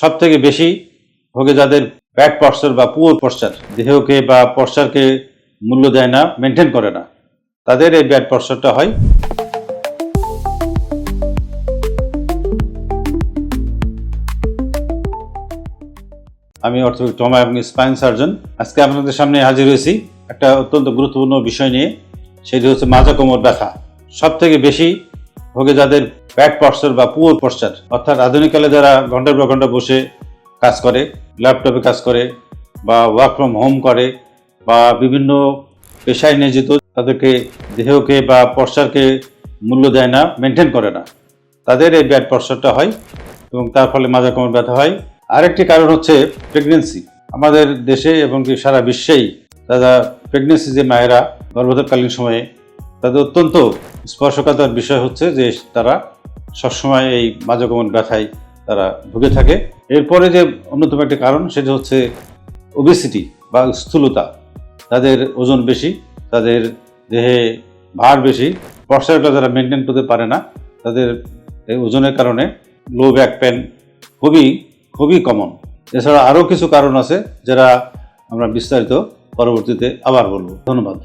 সব থেকে বেশি ভোগে যাদের ব্যাড পশ্চার বা পুয়ার পশ্চার দেহকে বা পশ্চারকে মূল্য দেয় না মেনটেন করে না, তাদের এই ব্যাড পশ্চারটা হয়। আমি অর্থোপেডিক ট্রমা এবং স্পাইন সার্জন। আজকে আপনাদের সামনে হাজির হয়েছি একটা অত্যন্ত গুরুত্বপূর্ণ বিষয় নিয়ে, সেটি হচ্ছে মাজা কোমর ব্যথা। সব থেকে বেশি ভোগে যাদের ব্যাড পশ্চার বা পুয়ার পশ্চার অর্থাৎ আধুনিককালে যারা ঘণ্টার পর ঘণ্টা বসে কাজ করে, ল্যাপটপে কাজ করে বা ওয়ার্ক ফ্রম হোম করে বা বিভিন্ন পেশায় নিয়োজিত, তাদেরকে দেহকে বা পশ্চারকে মূল্য দেয় না মেনটেন করে না। তাদের এই ব্যাড পশ্চারটা হয় এবং তার ফলে মাজা কোমর ব্যথা হয়। আরেকটি কারণ হচ্ছে প্রেগনেন্সি আমাদের দেশে এবং সারা বিশ্বেই তারা প্রেগনেন্সি যে মায়েরা গর্ভধারকালীন সময়ে তাদের অত্যন্ত স্পর্শকাতার বিষয় হচ্ছে যে তারা সবসময় এই মাজা কোমর ব্যথায় তারা ভুগে থাকে। এরপরে যে অন্যতম একটি কারণ সেটা হচ্ছে ওবেসিটি বা স্থূলতা। তাদের ওজন বেশি, তাদের দেহে ভার বেশি পশ্চারটা যারা মেনটেন করতে পারে না। তাদের এই ওজনের কারণে লো ব্যাক পেন খুবই খুবই কমন এছাড়া আরও কিছু কারণ আছে যারা আমরা বিস্তারিত পরবর্তীতে আবার বলব। ধন্যবাদ।